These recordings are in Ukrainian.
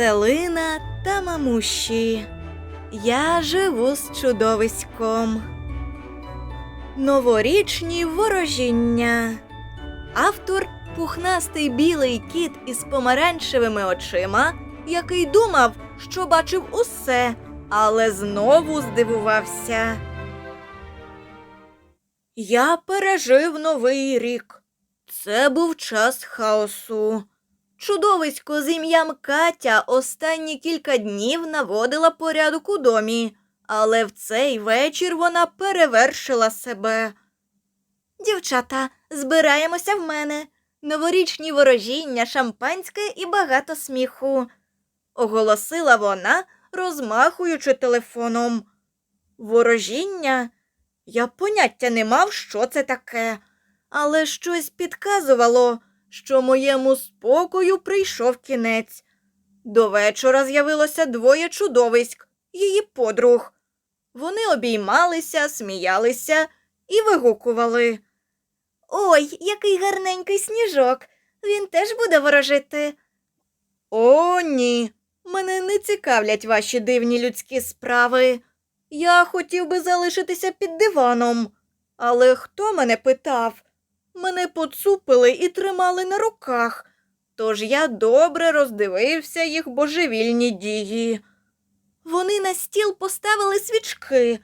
Селина та мамуші. Я живу з чудовиськом. Новорічні ворожіння. Автор пухнастий білий кіт із помаранчевими очима, який думав, що бачив усе, але знову здивувався. Я пережив новий рік. Це був час хаосу. Чудовисько з ім'ям Катя останні кілька днів наводила порядок у домі, але в цей вечір вона перевершила себе. Дівчата, збираємося в мене. Новорічні ворожіння, шампанське і багато сміху, оголосила вона, розмахуючи телефоном. Ворожіння? Я поняття не мав, що це таке, але щось підказувало, що моєму спокою прийшов кінець. До вечора з'явилося двоє чудовиськ, її подруг. Вони обіймалися, сміялися і вигукували. Ой, який гарненький сніжок. Він теж буде ворожити. О, ні. Мене не цікавлять ваші дивні людські справи. Я хотів би залишитися під диваном. Але хто мене питав? Мене поцупили і тримали на руках, тож я добре роздивився їх божевільні дії. Вони на стіл поставили свічки.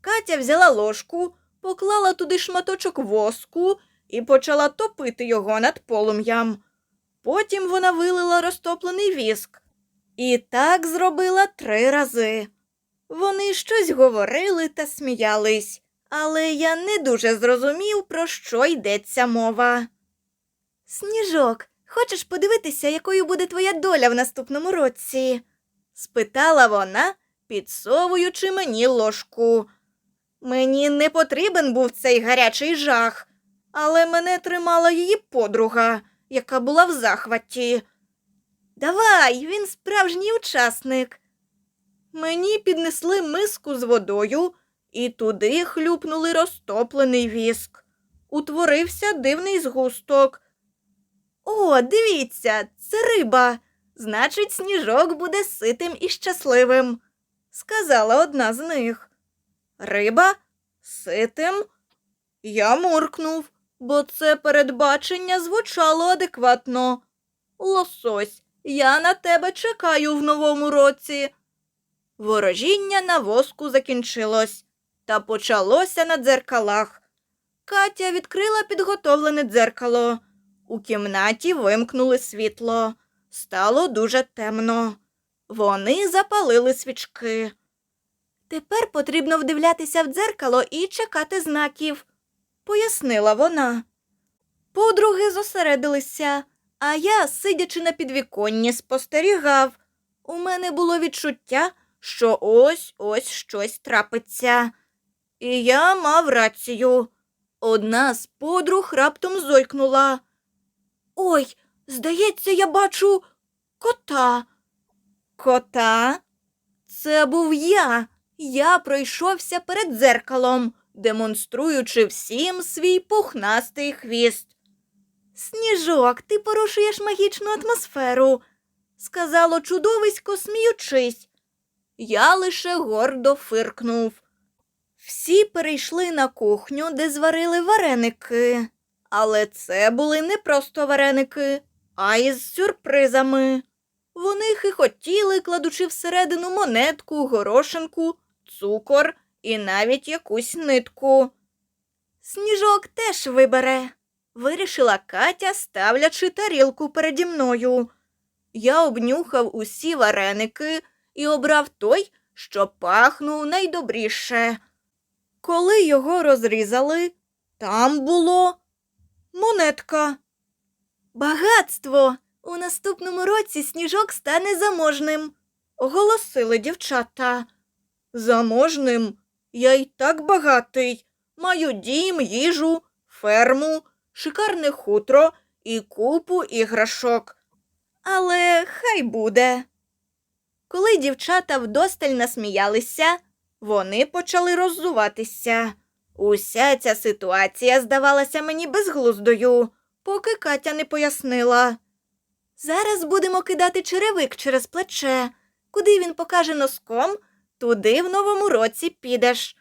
Катя взяла ложку, поклала туди шматочок воску і почала топити його над полум'ям. Потім вона вилила розтоплений віск. І так зробила три рази. Вони щось говорили та сміялись, але я не дуже зрозумів, про що йдеться мова. Сніжок, хочеш подивитися, якою буде твоя доля в наступному році? спитала вона, підсовуючи мені ложку. Мені не потрібен був цей гарячий жах, але мене тримала її подруга, яка була в захваті. Давай, він справжній учасник. Мені піднесли миску з водою і туди хлюпнули розтоплений віск. Утворився дивний згусток. О, дивіться, це риба. Значить, сніжок буде ситим і щасливим, сказала одна з них. Риба? Ситим? Я муркнув, бо це передбачення звучало адекватно. Лосось, я на тебе чекаю в новому році. Ворожіння на воску закінчилось, та почалося на дзеркалах. Катя відкрила підготовлене дзеркало. У кімнаті вимкнули світло. Стало дуже темно. Вони запалили свічки. Тепер потрібно вдивлятися в дзеркало і чекати знаків, пояснила вона. Подруги зосередилися, а я, сидячи на підвіконні, спостерігав. У мене було відчуття, що ось ось щось трапиться. І я мав рацію. Одна з подруг раптом зойкнула. Ой, здається, я бачу кота. Кота? Це був я. Я пройшовся перед дзеркалом, демонструючи всім свій пухнастий хвіст. Сніжок, ти порушуєш магічну атмосферу, сказало чудовисько, сміючись. Я лише гордо фиркнув. Всі перейшли на кухню, де зварили вареники. Але це були не просто вареники, а із сюрпризами. Вони хихотіли, кладучи всередину монетку, горошинку, цукор і навіть якусь нитку. Сніжок теж вибере, вирішила Катя, ставлячи тарілку переді мною. Я обнюхав усі вареники і обрав той, що пахнув найдобріше. Коли його розрізали, там було монетка. Багатство. У наступному році сніжок стане заможним, оголосили дівчата. Заможним? Я й так багатий. Маю дім, їжу, ферму, шикарне хутро і купу іграшок. Але хай буде. Коли дівчата вдосталь насміялися, вони почали роззуватися. Уся ця ситуація здавалася мені безглуздою, поки Катя не пояснила. Зараз будемо кидати черевик через плече. Куди він покаже носком, туди в новому році підеш.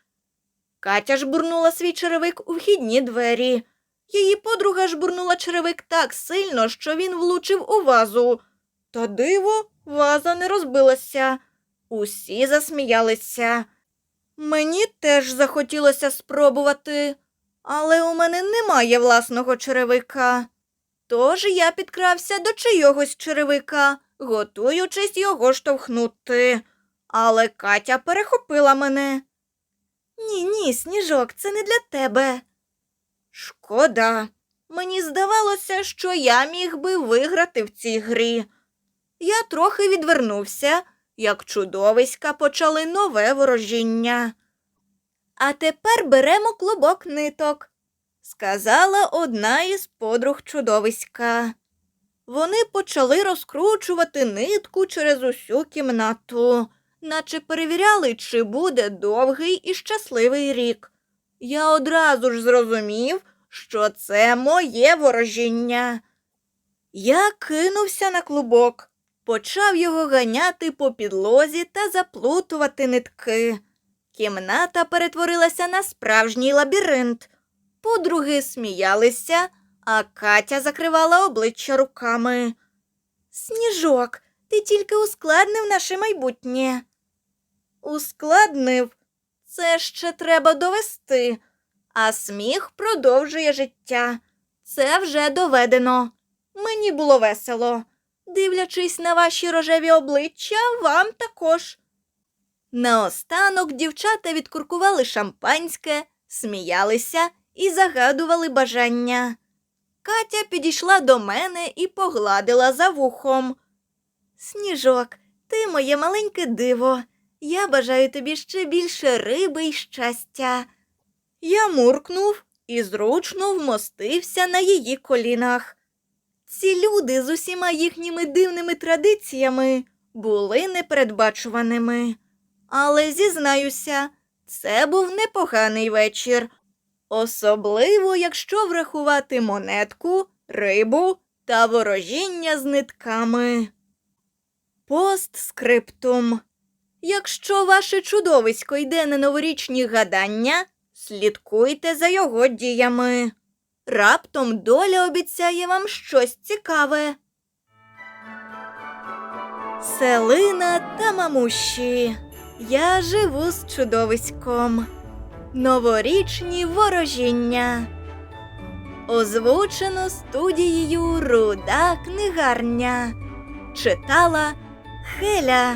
Катя жбурнула свій черевик у вхідні двері. Її подруга жбурнула черевик так сильно, що він влучив у вазу. Та диво, ваза не розбилася. Усі засміялися. Мені теж захотілося спробувати, але у мене немає власного черевика. Тож я підкрався до чийогось черевика, готуючись його штовхнути. Але Катя перехопила мене. Ні, ні, сніжок, це не для тебе. Шкода. Мені здавалося, що я міг би виграти в цій грі. Я трохи відвернувся, як чудовиська почали нове ворожіння. А тепер беремо клубок ниток, сказала одна із подруг чудовиська. Вони почали розкручувати нитку через усю кімнату, наче перевіряли, чи буде довгий і щасливий рік. Я одразу ж зрозумів, що це моє ворожіння. Я кинувся на клубок, почав його ганяти по підлозі та заплутувати нитки. Кімната перетворилася на справжній лабіринт. Подруги сміялися, а Катя закривала обличчя руками. Сніжок, ти тільки ускладнив наше майбутнє. Ускладнив? Це ще треба довести, а сміх продовжує життя. Це вже доведено. Мені було весело. Дивлячись на ваші рожеві обличчя, вам також. Наостанок дівчата відкуркували шампанське, сміялися і загадували бажання. Катя підійшла до мене і погладила за вухом. Сніжок, ти моє маленьке диво. Я бажаю тобі ще більше риби й щастя. Я муркнув і зручно вмостився на її колінах. Ці люди з усіма їхніми дивними традиціями були непередбачуваними. Але зізнаюся, це був непоганий вечір, особливо якщо врахувати монетку, рибу та ворожіння з нитками. Постскриптум. Якщо ваше чудовисько йде на новорічні гадання, слідкуйте за його діями. Раптом доля обіцяє вам щось цікаве. Селина та мамуші. Я живу з чудовиськом. Новорічні ворожіння. Озвучено студією Руда книгарня. Читала Хеля.